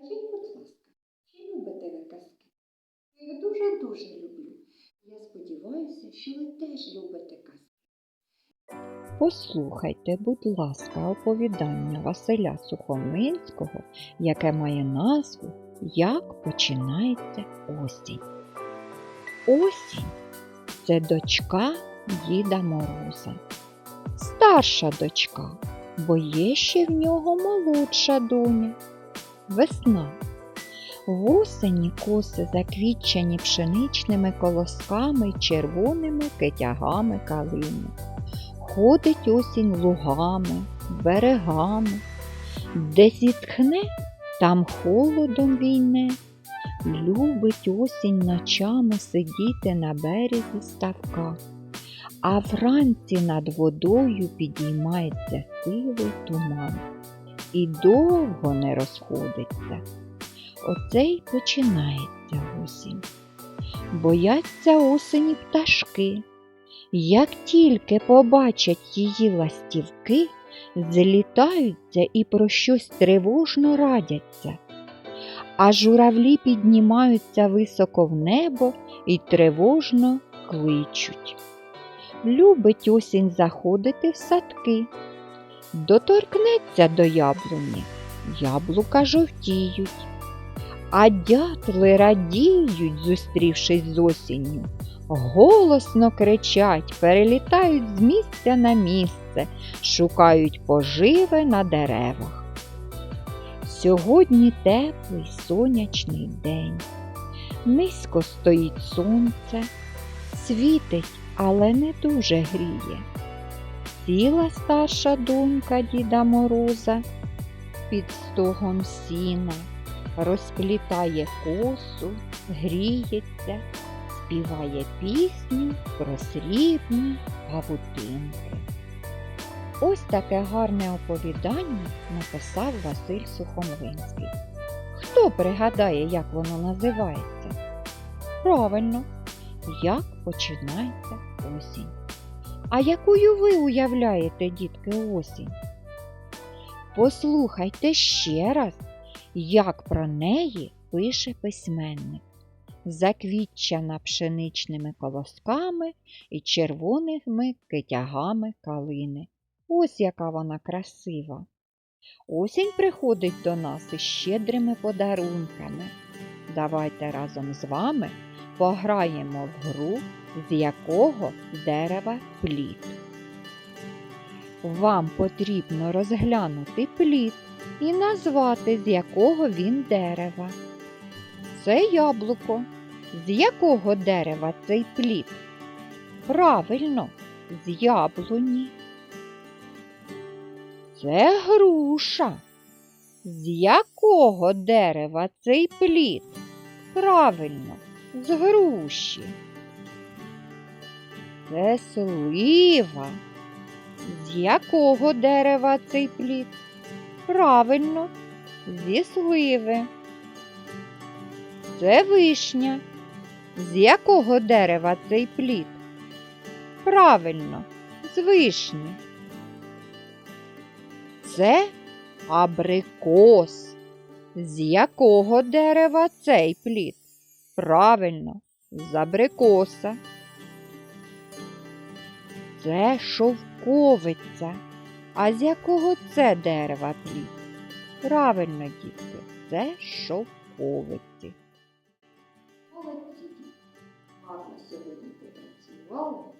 Скажіть, будь ласка, чи любите ви казки? Я їх дуже-дуже люблю. Я сподіваюся, що ви теж любите казки. Послухайте, будь ласка, оповідання Василя Сухомлинського, яке має назву Як починається осінь. Осінь це дочка Діда Мороза. Старша дочка, бо є ще в нього молодша доня. Весна. В осені коси заквітчені пшеничними колосками червоними китягами калини. Ходить осінь лугами, берегами, де зітхне, там холодом війне. Любить осінь ночами сидіти на березі ставка, а вранці над водою підіймається сивий туман і довго не розходиться. Оце й починається осінь. Бояться осені пташки. Як тільки побачать її ластівки, злітаються і про щось тривожно радяться, а журавлі піднімаються високо в небо і тривожно кличуть. Любить осінь заходити в садки, доторкнеться до яблуні, яблука жовтіють, а дятли радіють, зустрівшись з осінню голосно кричать, перелітають з місця на місце, шукають поживи на деревах. Сьогодні теплий сонячний день. Низько стоїть сонце, світить, але не дуже гріє. Сіла старша донька Діда Мороза під стогом сіна, розплітає косу, гріється, співає пісню про срібні павутинки. Ось таке гарне оповідання написав Василь Сухомлинський. Хто пригадає, як воно називається? Правильно, як починається осінь. А якою ви уявляєте, дітки, осінь? Послухайте ще раз, як про неї пише письменник заквітчена пшеничними колосками і червоними китягами калини. Ось яка вона красива. Осінь приходить до нас із щедрими подарунками. Давайте разом з вами пограємо в гру, з якого дерева плід. Вам потрібно розглянути плід і назвати, з якого він дерева. Це яблуко. З якого дерева цей плід? Правильно, з яблуні. Це груша. З якого дерева цей плід? Правильно, з груші. Це слива. З якого дерева цей плід? Правильно, зі сливи. Це вишня. З якого дерева цей плід? Правильно, з вишні. Це абрикос. З якого дерева цей плід? Правильно, з абрикоса. Це шовковиця. А з якого це дерева плід? Правильно, дітки, це шовковиці. Гарно сьогодні попрацювали.